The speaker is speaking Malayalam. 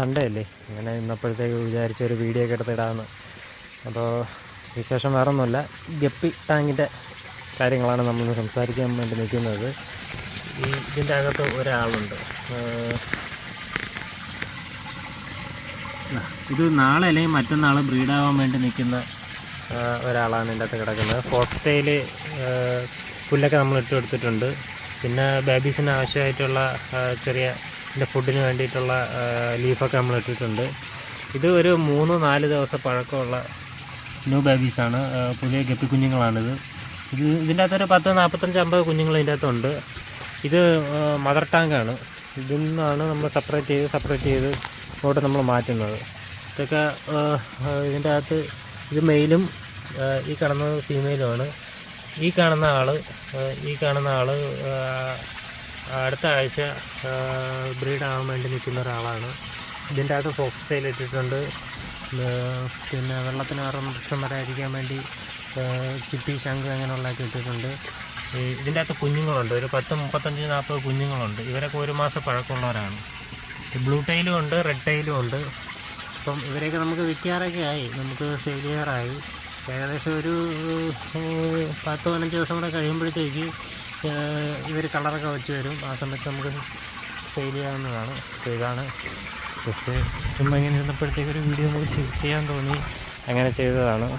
സൺഡേ അല്ലേ അങ്ങനെ ഇന്നപ്പോഴത്തേക്ക് വിചാരിച്ച ഒരു വീഡിയോ ഒക്കെ എടുത്തിടാമെന്ന് അപ്പോൾ വിശേഷം വേറെ ഒന്നുമില്ല ഗപ്പി ടാങ്കിന്റെ കാര്യങ്ങളാണ് നമ്മൾ സംസാരിക്കാൻ വേണ്ടി നിൽക്കുന്നത്. ഈ ഇതിന്റെ അകത്ത് ഒരാളുണ്ട്. ഇത് നാളെ അല്ലെങ്കിൽ മറ്റന്നാൾ ബ്രീഡാവാൻ വേണ്ടി നിൽക്കുന്ന ഒരാളാണ് ഇതിന്റെ അകത്ത് കിടക്കുന്നത്. ഫോക്സ്റ്റൈൽ പുല്ലൊക്കെ നമ്മൾ ഇട്ട് കൊടുത്തിട്ടുണ്ട്. പിന്നെ ബേബീസിന് ആവശ്യമായിട്ടുള്ള ചെറിയ ഇതിന്റെ ഫുഡിന് വേണ്ടിയിട്ടുള്ള ലീഫൊക്കെ നമ്മൾ ഇട്ടിട്ടുണ്ട്. ഇത് ഒരു മൂന്ന് നാല് ദിവസം പഴക്കമുള്ള ന്യൂ ബേബീസാണ് പുതിയ ഗപ്പി കുഞ്ഞുങ്ങളാണിത്. ഇത് ഇതിന്റെ അകത്തൊരു പത്ത് നാൽപ്പത്തഞ്ച് അമ്പത് കുഞ്ഞുങ്ങൾ ഇതിന്റെ അകത്തുണ്ട്. ഇത് മദർ ടാങ്കാണ് ഇതിൽ നിന്നാണ് നമ്മൾ സെപ്പറേറ്റ് ചെയ്ത് സെപ്പറേറ്റ് ചെയ്ത് ഇങ്ങോട്ട് നമ്മൾ മാറ്റുന്നത്. ഇതൊക്കെ ഇതിന്റെ അകത്ത് ഇത് മെയിലും ഈ കാണുന്നത് ഫീമെയിലുമാണ് ഈ കാണുന്ന ആൾ ഈ കാണുന്ന ആൾ അടുത്ത ആഴ്ച ബ്രീഡ് ആവാൻ വേണ്ടി നിൽക്കുന്ന ഒരാളാണ്. ഇതിന്റെ അകത്ത് ഫോക്സ് ടൈൽ ഇട്ടിട്ടുണ്ട്. പിന്നെ വെള്ളത്തിന് വേറെ പ്രശ്നം വരാതിരിക്കാൻ വേണ്ടി ചിപ്പി ശംഖ് അങ്ങനെയുള്ളതൊക്കെ ഇട്ടിട്ടുണ്ട്. ഇതിന്റെ അകത്ത് കുഞ്ഞുങ്ങളുണ്ട്. ഒരു പത്ത് മുപ്പത്തഞ്ച് നാൽപ്പത് കുഞ്ഞുങ്ങളുണ്ട്. ഇവരൊക്കെ ഒരു മാസം പഴക്കമുള്ളവരാണ്. ബ്ലൂ ടൈലും ഉണ്ട് റെഡ് ടൈലും ഉണ്ട്. അപ്പം ഇവരെയൊക്കെ നമുക്ക് വിൽക്കാറൊക്കെ ആയി. നമുക്ക് സെയിൽ ചെയ്യാറായി. ഏകദേശം ഒരു പത്ത് പതിനഞ്ച് ദിവസം കൂടെ കഴിയുമ്പോഴത്തേക്ക് ഇവർ കളറൊക്കെ വെച്ച് തരും. ആ സമയത്ത് നമുക്ക് സെയിൽ ചെയ്യാവുന്നതാണ്. അപ്പോൾ ഇതാണ് ജസ്റ്റ് ചുമ്മാ ഇങ്ങനെ ഇരുന്നപ്പോഴത്തേക്കൊരു വീഡിയോ നമുക്ക് ചെയ്- ചെയ്യാൻ തോന്നി. അങ്ങനെ ചെയ്തതാണ്.